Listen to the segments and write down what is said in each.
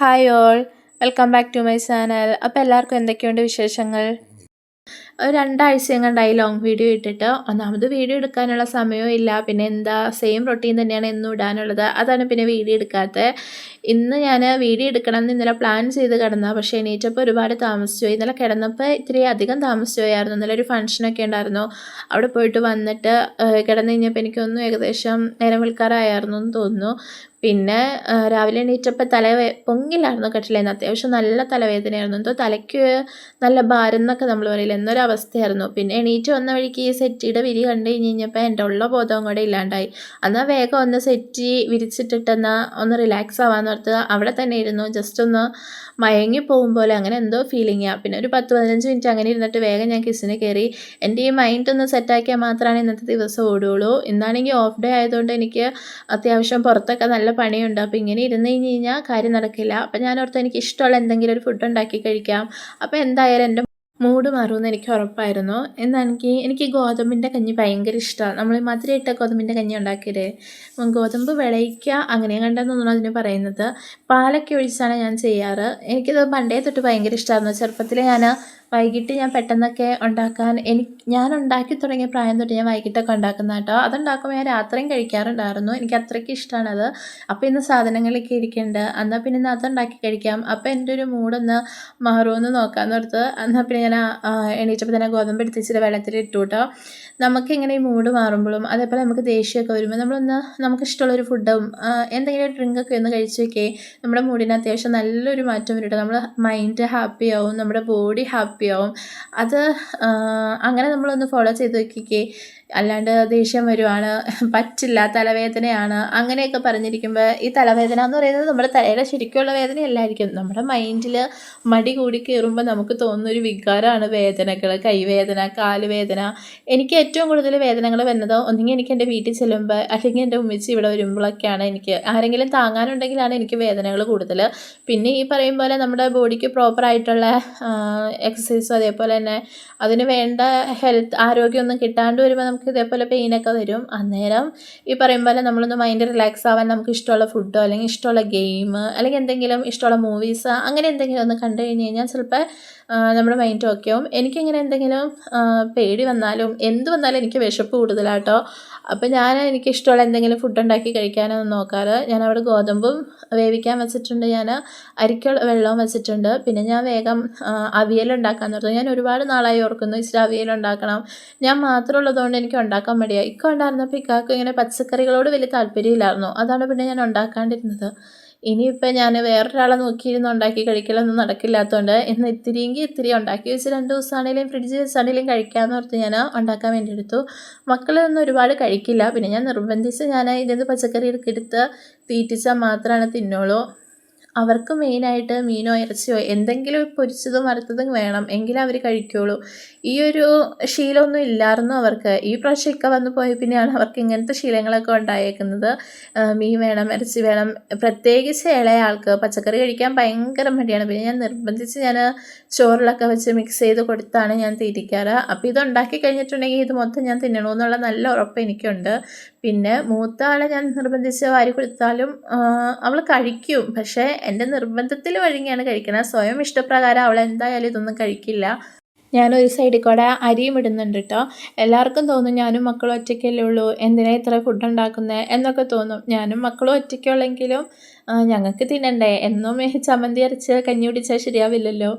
Hi all welcome back to my channel അപ്പോൾ എല്ലാവർക്കും എന്തൊക്കെയുണ്ട് വിശേഷങ്ങൾ? രണ്ടാഴ്ചയും കണ്ടായി ലോങ് വീഡിയോ ഇട്ടിട്ട്. ഒന്നാമത് വീഡിയോ എടുക്കാനുള്ള സമയവും ഇല്ല. പിന്നെ എന്താ സെയിം റൊട്ടീൻ തന്നെയാണ് എന്നും ഇടാനുള്ളത്. അതാണ് പിന്നെ വീഡിയോ എടുക്കാത്തത് ഇന്ന് ഞാൻ വീഡിയോ എടുക്കണം എന്ന് ഇന്നലെ പ്ലാൻ ചെയ്ത് കിടന്ന. പക്ഷേ എണീറ്റപ്പോൾ ഒരുപാട് താമസിച്ചു പോയി. ഇന്നലെ കിടന്നപ്പോൾ ഇത്തിരി അധികം താമസിച്ചു പോയായിരുന്നു. ഇന്നലെ ഒരു ഫംഗ്ഷനൊക്കെ ഉണ്ടായിരുന്നു. അവിടെ പോയിട്ട് വന്നിട്ട് കിടന്നു കഴിഞ്ഞപ്പോൾ എനിക്കൊന്നും ഏകദേശം നേരം വിൽക്കാറായിരുന്നു എന്ന് തോന്നുന്നു. പിന്നെ രാവിലെ എണീറ്റപ്പോൾ തല പൊങ്ങില്ലായിരുന്നു കട്ടിലേന്ന് അത്യാവശ്യം നല്ല തലവേദനയായിരുന്നു. എന്തോ തലയ്ക്ക് നല്ല ഭാരം എന്നൊക്കെ നമ്മൾ പറയില്ല? എന്നൊരവസ്ഥയായിരുന്നു. പിന്നെ എണീറ്റ് വന്ന വഴിക്ക് ഈ സെറ്റിയുടെ വിരി കണ്ടു കഴിഞ്ഞ് കഴിഞ്ഞപ്പോൾ എന്റെ ഉള്ള ബോധവും കൂടെ ഇല്ലാണ്ടായി. എന്നാൽ വേഗം ഒന്ന് സെറ്റി വിരിച്ചിട്ടിട്ടെന്നാൽ ഒന്ന് റിലാക്സ് ആവാന്ന് ഓർത്ത് അവിടെ തന്നെ ഇരുന്നു. ജസ്റ്റ് ഒന്ന് മയങ്ങി പോകും പോലെ അങ്ങനെ എന്തോ ഫീലിംഗ് ഫീലിങ്ങാണ് പിന്നെ ഒരു പത്ത് പതിനഞ്ച് മിനിറ്റ് അങ്ങനെ ഇരുന്നിട്ട് വേഗം ഞാൻ കിസിന് കയറി എന്റെ ഈ മൈൻഡ് ഒന്ന് സെറ്റാക്കിയാൽ മാത്രമാണ് ഇന്നത്തെ ദിവസം ഓടുകയുള്ളൂ ഇന്നാണെങ്കിൽ ഓഫ് ഡേ ആയതുകൊണ്ട് എനിക്ക് അത്യാവശ്യം പുറത്തൊക്കെ നല്ല പണിയുണ്ട്. അപ്പോൾ ഇങ്ങനെ ഇരുന്ന് കഴിഞ്ഞ് കഴിഞ്ഞാൽ കാര്യം നടക്കില്ല. അപ്പോൾ ഞാൻ ഓർത്ത് എനിക്ക് ഇഷ്ടമുള്ള എന്തെങ്കിലും ഒരു ഫുഡ് ഉണ്ടാക്കി കഴിക്കാം. അപ്പോൾ എന്തായാലും എന്റെ മൂഡ് മാറുമെന്ന് എനിക്ക് ഉറപ്പായിരുന്നു. എന്നാൽ എനിക്ക് എനിക്ക് ഗോതമ്പിന്റെ കഞ്ഞി ഭയങ്കര ഇഷ്ടമാണ്. നമ്മൾ മധുര ഇട്ട ഗോതമ്പിന്റെ കഞ്ഞി ഉണ്ടാക്കിയത് ഗോതമ്പ് വിളയിക്കുക അങ്ങനെ കണ്ടെന്നൊന്നും അതിന് പറയുന്നത്. പാലൊക്കെ ഒഴിച്ചാണ് ഞാൻ ചെയ്യാറ്. എനിക്കത് പണ്ടേ തൊട്ട് ഭയങ്കര ഇഷ്ടമായിരുന്നു. ചെറുപ്പത്തിൽ ഞാൻ വൈകിട്ട് ഞാൻ പെട്ടെന്നൊക്കെ ഉണ്ടാക്കാൻ എനിക്ക് ഞാൻ ഉണ്ടാക്കി തുടങ്ങിയ പ്രായം തൊട്ട് ഞാൻ വൈകിട്ടൊക്കെ ഉണ്ടാക്കുന്ന കേട്ടോ. അതുണ്ടാക്കുമ്പോൾ ഞാൻ രാത്രിയും കഴിക്കാറുണ്ടായിരുന്നു. എനിക്ക് അത്രയ്ക്ക് ഇഷ്ടമാണത് അപ്പോൾ ഇന്ന് സാധനങ്ങളൊക്കെ ഇരിക്കുന്നുണ്ട് എന്നാൽ പിന്നെ ഇന്ന് അതുണ്ടാക്കി കഴിക്കാം. അപ്പോൾ എന്റെ ഒരു മൂഡൊന്ന് മാറുമെന്ന് നോക്കാമെന്ന് ഓർത്ത് എന്നാൽ പിന്നെ ഞാൻ എണീറ്റപ്പോൾ തന്നെ ഗോതമ്പ് എടുത്തിച്ചിട്ട് വെള്ളത്തിൽ ഇട്ടു കേട്ടോ നമുക്കിങ്ങനെ ഈ മൂഡ് മാറുമ്പോഴും അതേപോലെ നമുക്ക് ദേഷ്യമൊക്കെ വരുമ്പോൾ നമ്മളൊന്ന് നമുക്ക് ഇഷ്ടമുള്ളൊരു ഫുഡും എന്തെങ്കിലും ഒരു ഡ്രിങ്കൊക്കെ ഒന്ന് കഴിച്ചു വെക്കേ. നമ്മുടെ മൂഡിന് അത്യാവശ്യം നല്ലൊരു മാറ്റം വരും നമ്മുടെ മൈൻഡ് ഹാപ്പി ആവും. നമ്മുടെ ബോഡി ഹാപ്പി ഹാപ്പിയാവും അത് അങ്ങനെ നമ്മളൊന്ന് ഫോളോ ചെയ്ത് നോക്കിക്കേ. അല്ലാണ്ട് ദേഷ്യം വരുവാണ് പറ്റില്ല തലവേദനയാണ് അങ്ങനെയൊക്കെ പറഞ്ഞിരിക്കുമ്പോൾ ഈ തലവേദന എന്ന് പറയുന്നത് നമ്മുടെ തലയുടെ ശരിക്കുള്ള വേദനയല്ലായിരിക്കും. നമ്മുടെ മൈൻഡിൽ മടി കൂടി കയറുമ്പോൾ നമുക്ക് തോന്നുന്നൊരു വികാരമാണ് വേദനകൾ കൈവേദന കാലുവേദന. എനിക്ക് ഏറ്റവും കൂടുതൽ വേദനകൾ വരുന്നത് ഒന്നെങ്കിൽ എനിക്ക് എന്റെ വീട്ടിൽ ചെല്ലുമ്പോൾ അല്ലെങ്കിൽ എന്റെ ഉമ്മിച്ച് ഇവിടെ വരുമ്പോഴൊക്കെയാണ് എനിക്ക് ആരെങ്കിലും താങ്ങാനുണ്ടെങ്കിലാണ് എനിക്ക് വേദനകൾ കൂടുതൽ പിന്നെ ഈ പറയും പോലെ നമ്മുടെ ബോഡിക്ക് പ്രോപ്പറായിട്ടുള്ള എക്സസൈസും അതേപോലെ തന്നെ അതിന് വേണ്ട ഹെൽത്ത് ആരോഗ്യമൊന്നും കിട്ടാണ്ട് വരുമ്പോൾ നമുക്ക് ഇതേപോലെ പെയിനൊക്കെ വരും. അന്നേരം ഈ പറയും പോലെ നമ്മളൊന്ന് മൈൻഡ് റിലാക്സ് ആവാൻ നമുക്ക് ഇഷ്ടമുള്ള ഫുഡോ അല്ലെങ്കിൽ ഇഷ്ടമുള്ള ഗെയിം അല്ലെങ്കിൽ എന്തെങ്കിലും ഇഷ്ടമുള്ള മൂവീസ് അങ്ങനെ എന്തെങ്കിലും ഒന്ന് കണ്ടു കഴിഞ്ഞ് കഴിഞ്ഞാൽ ചിലപ്പോൾ നമ്മുടെ മൈൻഡ് ഓക്കെ ആവും. എനിക്കിങ്ങനെ എന്തെങ്കിലും പേടി വന്നാലും എന്ത് വന്നാലും എനിക്ക് വിശപ്പ് കൂടുതലാട്ടോ. അപ്പോൾ ഞാൻ എനിക്ക് ഇഷ്ടമുള്ള എന്തെങ്കിലും ഫുഡ് ഉണ്ടാക്കി കഴിക്കാനൊന്നും നോക്കാറ്. ഞാൻ അവിടെ ഗോതമ്പും വേവിക്കാൻ വെച്ചിട്ടുണ്ട് ഞാൻ അരിക്ക വെള്ളവും വെച്ചിട്ടുണ്ട്. പിന്നെ ഞാൻ വേഗം അവിയൽ ഉണ്ടാക്കാൻ നിർത്തും ഞാൻ ഒരുപാട് നാളായി ഓർക്കുന്നു ഇച്ചിരി അവിയൽ ഉണ്ടാക്കണം. ഞാൻ മാത്രമുള്ളതുകൊണ്ട് എനിക്ക് ഉണ്ടാക്കാൻ മടിയായി ഇക്ക ഉണ്ടായിരുന്നപ്പോൾ ഇക്കാക്ക് ഇങ്ങനെ പച്ചക്കറികളോട് വലിയ താല്പര്യമില്ലായിരുന്നു. അതാണ് പിന്നെ ഞാൻ ഉണ്ടാക്കാണ്ടിരുന്നത്. ഇനിയിപ്പോൾ ഞാൻ വേറൊരാളെ നോക്കിയിരുന്ന് ഉണ്ടാക്കി കഴിക്കലൊന്നും നടക്കില്ലാത്തതുകൊണ്ട് ഇന്ന് ഇത്തിരിയെങ്കിൽ ഇത്തിരി ഉണ്ടാക്കി വെച്ച് രണ്ട് ദിവസമാണെങ്കിലും ഫ്രിഡ്ജ് വെച്ചാണെങ്കിലും കഴിക്കാമെന്ന് ഓർത്ത് ഞാൻ ഉണ്ടാക്കാൻ വേണ്ടി എടുത്തു. മക്കളൊന്നും ഒരുപാട് കഴിക്കില്ല. പിന്നെ ഞാൻ നിർബന്ധിച്ച് ഞാൻ ഇതിൽ പച്ചക്കറി എടുത്ത് തീറ്റിച്ചാൽ മാത്രമാണ് തിന്നുള്ളൂ അവർക്ക് മെയിനായിട്ട് മീനോ ഇറച്ചിയോ എന്തെങ്കിലും പൊരിച്ചതും വറുത്തതും വേണം എങ്കിലേ അവർ കഴിക്കുകയുള്ളൂ ഈ ഒരു ശീലമൊന്നും ഇല്ലായിരുന്നു അവർക്ക്. ഈ പ്രാവശ്യം ഇക്ക വന്നു പോയ പിന്നെയാണ് അവർക്ക് ഇങ്ങനത്തെ ശീലങ്ങളൊക്കെ ഉണ്ടായേക്കുന്നത്. മീൻ വേണം ഇറച്ചി വേണം. പ്രത്യേകിച്ച് ഇളയ ആൾക്ക് പച്ചക്കറി കഴിക്കാൻ ഭയങ്കര മടിയാണ്. പിന്നെ ഞാൻ നിർബന്ധിച്ച് ഞാൻ ചോറിലൊക്കെ വെച്ച് മിക്സ് ചെയ്ത് കൊടുത്താണ് ഞാൻ തിരിക്കാറ്. അപ്പോൾ ഇത് ഉണ്ടാക്കി കഴിഞ്ഞിട്ടുണ്ടെങ്കിൽ ഇത് മൊത്തം ഞാൻ തിന്നണമെന്നുള്ള നല്ല ഉറപ്പ് എനിക്കുണ്ട്. പിന്നെ മൂത്ത ആളെ ഞാൻ നിർബന്ധിച്ച് വാരി കൊടുത്താലും അവൾ കഴിക്കും. പക്ഷേ എന്റെ നിർബന്ധത്തിൽ വഴങ്ങിയാണ് കഴിക്കുന്നത് സ്വയം ഇഷ്ടപ്രകാരം അവൾ എന്തായാലും ഇതൊന്നും കഴിക്കില്ല. ഞാനൊരു സൈഡിൽ കൂടെ അരിയും ഇടുന്നുണ്ട് കേട്ടോ. എല്ലാവർക്കും തോന്നും ഞാനും മക്കളും ഒറ്റയ്ക്കല്ലേ ഉള്ളൂ. എന്തിനാ ഇത്ര ഫുഡ് ഉണ്ടാക്കുന്നത് എന്നൊക്കെ തോന്നും. ഞാനും മക്കളും ഒറ്റയ്ക്കുള്ളെങ്കിലും ഞങ്ങൾക്ക് തിന്നണ്ടേ. എന്നും ചമ്മന്തി അരച്ച് കഞ്ഞി കുടിച്ചാൽ ശരിയാവില്ലല്ലോ.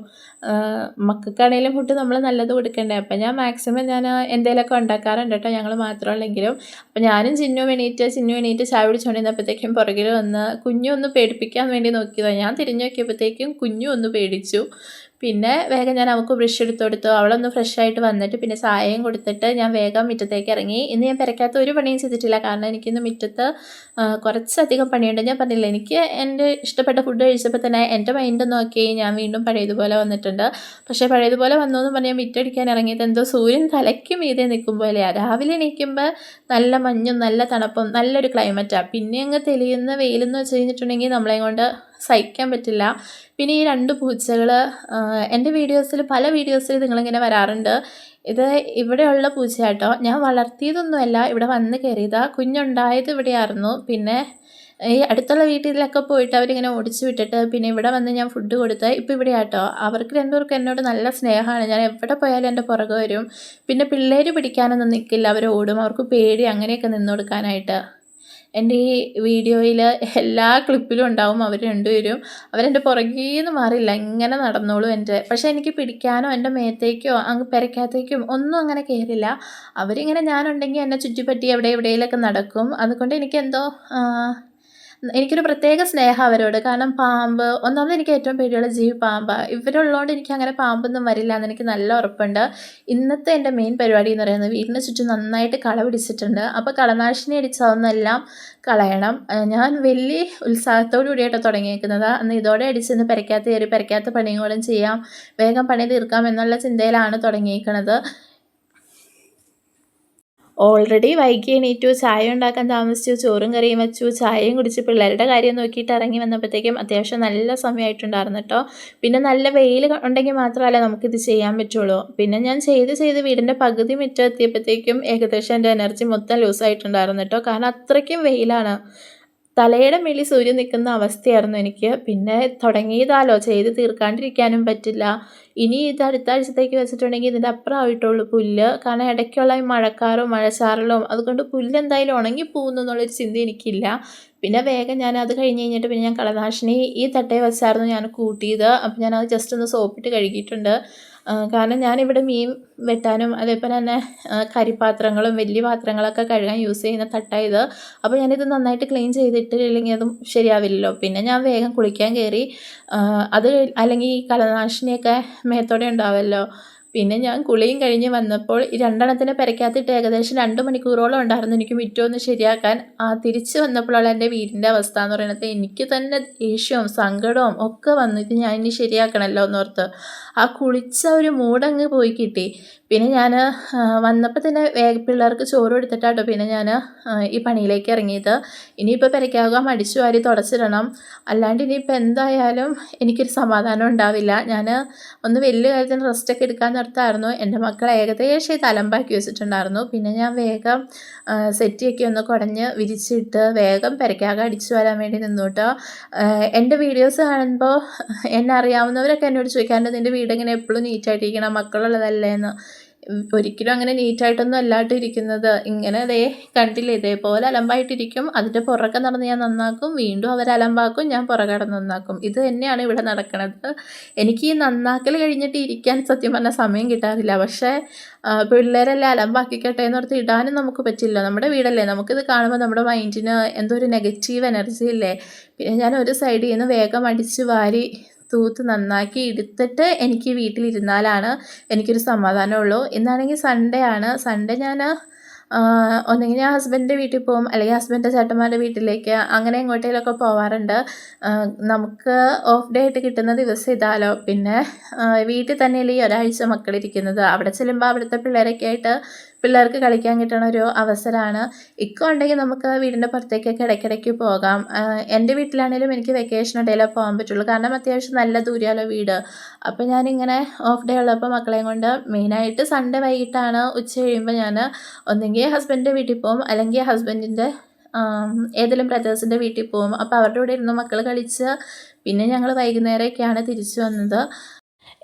മക്കൾക്കാണേലും ഫുഡ് നമ്മൾ നല്ലത് കൊടുക്കണ്ടേ. അപ്പം ഞാൻ മാക്സിമം ഞാൻ എന്തെങ്കിലുമൊക്കെ ഉണ്ടാക്കാറുണ്ട് കേട്ടോ ഞങ്ങൾ മാത്രമുള്ളെങ്കിലും അപ്പം ഞാനും ചിന്നു എണീറ്റ് ചിന്നു എണീറ്റ് ചായ പിടിച്ചുകൊണ്ടിരുന്നപ്പോഴത്തേക്കും പുറകിൽ വന്ന് കുഞ്ഞു ഒന്ന് പേടിപ്പിക്കാൻ വേണ്ടി നോക്കിയതാണ് ഞാൻ തിരിഞ്ഞു നോക്കിയപ്പോഴത്തേക്കും കുഞ്ഞു ഒന്ന് പേടിച്ചു. പിന്നെ വേഗം ഞാൻ അവൾക്ക് ബ്രഷ് എടുത്ത് കൊടുത്തു അവളൊന്ന് ഫ്രഷ് ആയിട്ട് വന്നിട്ട് പിന്നെ സായം കൊടുത്തിട്ട് ഞാൻ വേഗം മുറ്റത്തേക്ക് ഇറങ്ങി. ഇന്ന് ഞാൻ പെരക്കാത്ത ഒരു പണിയും ചെയ്തിട്ടില്ല. കാരണം എനിക്കിന്ന് മുറ്റത്ത് കുറച്ചധികം പണിയുണ്ട്. ഞാൻ പറഞ്ഞില്ല എനിക്ക് എന്റെ ഇഷ്ടപ്പെട്ട ഫുഡ് കഴിച്ചപ്പോൾ തന്നെ എന്റെ മൈൻഡ് നോക്കി ഞാൻ വീണ്ടും പഴയതുപോലെ വന്നിട്ടുണ്ട്. പക്ഷേ പഴയതുപോലെ വന്നു എന്ന് പറഞ്ഞാൽ മിറ്റടിക്കാൻ ഇറങ്ങിയത് എന്തോ സൂര്യൻ തലയ്ക്ക് മീതെ നിൽക്കും പോലെയാണ് രാവിലെ എണീക്കുമ്പോൾ നല്ല മഞ്ഞും നല്ല തണുപ്പും നല്ലൊരു ക്ലൈമറ്റാണ് പിന്നെ അങ്ങ് തെളിയുന്ന വെയിലെന്ന് വെച്ച് കഴിഞ്ഞിട്ടുണ്ടെങ്കിൽ നമ്മളെ കൊണ്ട് സഹിക്കാൻ പറ്റില്ല. പിന്നെ ഈ രണ്ട് പൂച്ചകൾ എന്റെ വീഡിയോസിൽ പല വീഡിയോസിൽ നിങ്ങളിങ്ങനെ വരാറുണ്ട്. ഇത് ഇവിടെയുള്ള പൂച്ചയാട്ടോ. ഞാൻ വളർത്തിയതൊന്നുമല്ല. ഇവിടെ വന്ന് കയറിയതാ. കുഞ്ഞുണ്ടായത് ഇവിടെയായിരുന്നു. പിന്നെ ഈ അടുത്തുള്ള വീട്ടിലൊക്കെ പോയിട്ട് അവരിങ്ങനെ ഓടിച്ചു വിട്ടിട്ട് പിന്നെ ഇവിടെ വന്ന് ഞാൻ ഫുഡ് കൊടുത്ത് ഇപ്പോൾ ഇവിടെ ആട്ടോ അവർക്ക് രണ്ടുപേർക്കും എന്നോട് നല്ല സ്നേഹമാണ്. ഞാൻ എവിടെ പോയാലും എന്റെ പുറകെ വരും. പിന്നെ പിള്ളേർ പിടിക്കാനൊന്നും നിൽക്കില്ല. അവർ ഓടും അവർക്ക് പേടി അങ്ങനെയൊക്കെ നിന്ന് കൊടുക്കാനായിട്ട്. എന്റെ ഈ വീഡിയോയിൽ എല്ലാ ക്ലിപ്പിലും ഉണ്ടാവും അവർ രണ്ടുപേരും. അവരെന്റെ പുറകിൽ നിന്ന് മാറില്ല ഇങ്ങനെ നടന്നോളും എന്റെ. പക്ഷേ എനിക്ക് പിടിക്കാനോ എന്റെ മേത്തേക്കോ അങ്ങ് പെരക്കകത്തേക്കും ഒന്നും അങ്ങനെ കയറില്ല അവരിങ്ങനെ ഞാനുണ്ടെങ്കിൽ എന്നെ ചുറ്റിപ്പറ്റി എവിടെ എവിടെയെങ്കിലൊക്കെ നടക്കും. അതുകൊണ്ട് എനിക്കെന്തോ എനിക്കൊരു പ്രത്യേക സ്നേഹം അവരോട്. കാരണം പാമ്പ് ഒന്നാമത് എനിക്ക് ഏറ്റവും പേടിയുള്ള ജീവി പാമ്പാണ് ഇവരുള്ളതുകൊണ്ട് എനിക്ക് അങ്ങനെ പാമ്പൊന്നും വരില്ല എന്ന് എനിക്ക് നല്ല ഉറപ്പുണ്ട്. ഇന്നത്തെ എന്റെ മെയിൻ പരിപാടി എന്ന് പറയുന്നത് വീടിന് ചുറ്റും നന്നായിട്ട് കള പിടിച്ചിട്ടുണ്ട്. അപ്പോൾ കളനാശിനി അടിച്ചതൊന്നെല്ലാം കളയണം. ഞാൻ വലിയ ഉത്സാഹത്തോടു കൂടിയായിട്ട് തുടങ്ങിയേക്കുന്നത്. അന്ന് ഇതോടെ അടിച്ചെന്ന് പെരക്കാത്ത കയറി പെരക്കാത്ത പണികളും ചെയ്യാം. വേഗം പണി തീർക്കാം എന്നുള്ള ചിന്തയിലാണ് തുടങ്ങിയേക്കുന്നത് ഓൾറെഡി വൈകി എണീറ്റു ചായ ഉണ്ടാക്കാൻ താമസിച്ചു ചോറും കറിയും വെച്ചു ചായയും കുടിച്ച് പിള്ളേരുടെ കാര്യം നോക്കിയിട്ട് ഇറങ്ങി വന്നപ്പോഴത്തേക്കും അത്യാവശ്യം നല്ല സമയമായിട്ടുണ്ടായിരുന്നു കേട്ടോ പിന്നെ നല്ല വെയിൽ ഉണ്ടെങ്കിൽ മാത്രമല്ല നമുക്കിത് ചെയ്യാൻ പറ്റുള്ളൂ. പിന്നെ ഞാൻ ചെയ്ത് ചെയ്ത് വീടിന്റെ പകുതി മിറ്റം എത്തിയപ്പോഴത്തേക്കും ഏകദേശം എന്റെ എനർജി മൊത്തം ലൂസായിട്ടുണ്ടായിരുന്നു കേട്ടോ കാരണം അത്രയ്ക്കും വെയിലാണ്. തലയുടെ മേളിൽ സൂര്യൻ നിൽക്കുന്ന അവസ്ഥയായിരുന്നു എനിക്ക്. പിന്നെ തുടങ്ങിയതാലോ ചെയ്ത് തീർക്കാണ്ടിരിക്കാനും പറ്റില്ല. ഇനി ഇത് അടുത്ത ആഴ്ചത്തേക്ക് വെച്ചിട്ടുണ്ടെങ്കിൽ ഇതിന്റെ അപ്പുറം ആയിട്ടുള്ളൂ പുല്ല്. കാരണം ഇടയ്ക്കുള്ള ഈ മഴക്കാറും മഴച്ചാറലും അതുകൊണ്ട് പുല്ല് എന്തായാലും ഉണങ്ങി പോകുന്നു എന്നുള്ളൊരു ചിന്ത എനിക്കില്ല. പിന്നെ വേഗം ഞാൻ അത് കഴിഞ്ഞ് കഴിഞ്ഞിട്ട് പിന്നെ ഞാൻ കളനാശിനി ഈ തട്ടയെ വെച്ചായിരുന്നു ഞാൻ കൂട്ടിയത്. അപ്പോൾ ഞാൻ അത് ജസ്റ്റ് ഒന്ന് സോപ്പിട്ട് കഴുകിയിട്ടുണ്ട്. കാരണം ഞാനിവിടെ മീൻ വെട്ടാനും അതേപോലെ തന്നെ കരിപാത്രങ്ങളും വലിയ പാത്രങ്ങളൊക്കെ കഴുകാൻ യൂസ് ചെയ്യുന്ന തട്ടായത്. അപ്പോൾ ഞാനിത് നന്നായിട്ട് ക്ലീൻ ചെയ്തിട്ടില്ലെങ്കിൽ അതും ശരിയാവില്ലല്ലോ. പിന്നെ ഞാൻ വേഗം കുളിക്കാൻ കയറി അത് അല്ലെങ്കിൽ ഈ കലനാശിനിയൊക്കെ മേത്തോടെ ഉണ്ടാവുമല്ലോ പിന്നെ ഞാൻ കുളിയും കഴിഞ്ഞ് വന്നപ്പോൾ ഈ രണ്ടെണ്ണത്തിനെ പെരക്കാത്തിട്ട് ഏകദേശം രണ്ട് മണിക്കൂറോളം ഉണ്ടായിരുന്നു എനിക്ക് മുറ്റമൊന്ന് ശരിയാക്കാൻ. ആ തിരിച്ച് വന്നപ്പോഴുള്ള എന്റെ വീടിന്റെ അവസ്ഥ എന്ന് പറയുന്നത്. എനിക്ക് തന്നെ ദേഷ്യവും സങ്കടവും ഒക്കെ വന്നിട്ട് ഞാൻ ഇനി ശരിയാക്കണമല്ലോ എന്നോർത്ത്. ആ കുളിച്ച ഒരു മൂടങ്ങ് പോയി കിട്ടി. പിന്നെ ഞാൻ വന്നപ്പോൾ തന്നെ പിള്ളേർക്ക് ചോറ് കൊടുത്തിട്ടാട്ടോ പിന്നെ ഞാൻ ഈ പണിയിലേക്ക് ഇറങ്ങിയത്. ഇനിയിപ്പോൾ പെരയ്ക്കാകാൻ മടിച്ചു വാരി തുടച്ചിടണം. അല്ലാണ്ട് ഇനിയിപ്പോൾ എന്തായാലും എനിക്കൊരു സമാധാനം ഉണ്ടാവില്ല. ഞാൻ ഒന്ന് വലിയ കാര്യത്തിന് റെസ്റ്റൊക്കെ എടുക്കാൻ നിർത്തായിരുന്നു എന്റെ മക്കൾ ഏകദേശം ഇത് അലമ്പാക്കി വെച്ചിട്ടുണ്ടായിരുന്നു. പിന്നെ ഞാൻ വേഗം സെറ്റിയൊക്കെ ഒന്ന് കുടഞ്ഞ് വിരിച്ചിട്ട് വേഗം പെരക്കാകെ അടിച്ചു വരാൻ വേണ്ടി നിന്നു കേട്ടോ. എന്റെ വീഡിയോസ് കാണുമ്പോൾ എന്നെ അറിയാവുന്നവരൊക്കെ എന്നോട് ചോദിക്കാറുണ്ട് നിന്റെ വീട് ഇങ്ങനെ എപ്പോഴും നീറ്റായിട്ടിരിക്കണം മക്കളുള്ളതല്ലേ? എന്ന്. ഒരിക്കലും അങ്ങനെ നീറ്റായിട്ടൊന്നും അല്ലാട്ട് ഇരിക്കുന്നത്. ഇങ്ങനെ അതേ കണ്ടില്ല ഇതേപോലെ അലമ്പായിട്ടിരിക്കും. അതിന്റെ പുറകെ നടന്ന് ഞാൻ നന്നാക്കും. വീണ്ടും അവർ അലമ്പാക്കും. ഞാൻ പുറകെ നടന്ന് നന്നാക്കും. ഇത് തന്നെയാണ് ഇവിടെ നടക്കുന്നത് എനിക്ക് ഈ നന്നാക്കൽ കഴിഞ്ഞിട്ട് ഇരിക്കാൻ സത്യം പറഞ്ഞാൽ സമയം കിട്ടാറില്ല. പക്ഷേ പിള്ളേരെല്ലാം അലമ്പാക്കിക്കട്ടെ എന്ന് ഓർത്ത് ഇടാനും നമുക്ക് പറ്റില്ല. നമ്മുടെ വീടല്ലേ. നമുക്കിത് കാണുമ്പോൾ നമ്മുടെ മൈൻഡിന് എന്തോ ഒരു നെഗറ്റീവ് എനർജി ഇല്ലേ? പിന്നെ ഞാൻ ഒരു സൈഡിൽ നിന്ന് വേഗം അടിച്ച് വാരി തൂത്ത് നന്നാക്കി എടുത്തിട്ട് എനിക്ക് വീട്ടിലിരുന്നാലാണ് എനിക്കൊരു സമാധാനമുള്ളൂ. ഇന്നാണെങ്കിൽ സൺഡേ ആണ്. സൺഡേ ഞാൻ ഒന്നെങ്കിൽ ഞാൻ ഹസ്ബൻഡിന്റെ വീട്ടിൽ പോകും. അല്ലെങ്കിൽ ഹസ്ബൻഡിന്റെ ചേട്ടന്മാരുടെ വീട്ടിലേക്ക് അങ്ങനെ എങ്ങോട്ടേലൊക്കെ പോവാറുണ്ട്. നമുക്ക് ഓഫ് ഡേ ആയിട്ട് കിട്ടുന്ന ദിവസം ഇതാലോ. പിന്നെ വീട്ടിൽ തന്നെയല്ലേ ഈ ഒരാഴ്ച മക്കളിരിക്കുന്നത്. അവിടെ ചെല്ലുമ്പോൾ അവിടുത്തെ പിള്ളേരൊക്കെ ആയിട്ട് പിള്ളേർക്ക് കളിക്കാൻ കിട്ടണ ഒരു അവസരമാണ് ഇക്ക ഉണ്ടെങ്കിൽ നമുക്ക് വീടിന്റെ പുറത്തേക്കൊക്കെ ഇടയ്ക്കിടയ്ക്ക് പോകാം. എന്റെ വീട്ടിലാണെങ്കിലും എനിക്ക് വെക്കേഷൻ ഇടയിലേ പോകാൻ പറ്റുള്ളൂ. കാരണം അത്യാവശ്യം നല്ല ദൂരമല്ലോ വീട്. അപ്പോൾ ഞാനിങ്ങനെ ഓഫ് ഡേ ഉള്ളപ്പോൾ മക്കളെയും കൊണ്ട് മെയിനായിട്ട് സൺഡേ വൈകിട്ടാണ് ഉച്ച കഴിയുമ്പോൾ ഞാൻ ഒന്നെങ്കിൽ ഹസ്ബൻഡിന്റെ വീട്ടിൽ പോകും അല്ലെങ്കിൽ ഹസ്ബൻഡിന്റെ ഏതെങ്കിലും ബ്രദേഴ്സിന്റെ വീട്ടിൽ പോകും അപ്പോൾ അവരുടെ കൂടെ ഇരുന്ന് മക്കൾ കളിച്ച് പിന്നെ ഞങ്ങൾ വൈകുന്നേരമൊക്കെയാണ് തിരിച്ചു വന്നത്.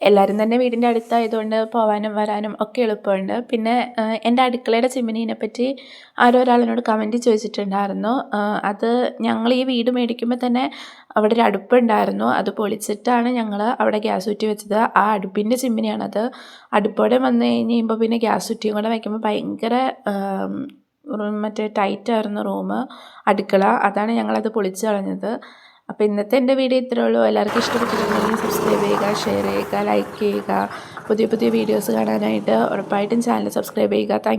എല്ലാവരും തന്നെ വീടിന്റെ അടുത്തായതുകൊണ്ട് പോവാനും വരാനും ഒക്കെ എളുപ്പമുണ്ട്. പിന്നെ എന്റെ അടുക്കളയുടെ ചിമ്മിനീനെ പറ്റി ആരോ ഒരാളിനോട് കമന്റ് ചോദിച്ചിട്ടുണ്ടായിരുന്നു. അത് ഞങ്ങൾ ഈ വീട് മേടിക്കുമ്പോൾ തന്നെ അവിടെ ഒരു അടുപ്പുണ്ടായിരുന്നു. അത് പൊളിച്ചിട്ടാണ് ഞങ്ങൾ അവിടെ ഗ്യാസ് കുറ്റി വെച്ചത്. ആ അടുപ്പിന്റെ ചിമ്മിനിയാണത്. അടുപ്പോടെ വന്നു കഴിഞ്ഞ് കഴിയുമ്പോൾ പിന്നെ ഗ്യാസ് കുറ്റിയും കൂടെ വയ്ക്കുമ്പോൾ ഭയങ്കര മറ്റേ ടൈറ്റായിരുന്നു റൂം. അടുക്കള. അതാണ് ഞങ്ങളത് പൊളിച്ച് കളഞ്ഞത്. അപ്പോൾ ഇന്നത്തെ എന്റെ വീഡിയോ ഇത്രേ ഉള്ളൂ. എല്ലാവർക്കും ഇഷ്ടപ്പെട്ടിട്ടുണ്ടെങ്കിൽ സബ്സ്ക്രൈബ് ചെയ്യുക ഷെയർ ചെയ്യുക ലൈക്ക് ചെയ്യുക. പുതിയ പുതിയ വീഡിയോസ് കാണാനായിട്ട് ഉറപ്പായിട്ടും ചാനൽ സബ്സ്ക്രൈബ് ചെയ്യുക. താങ്ക്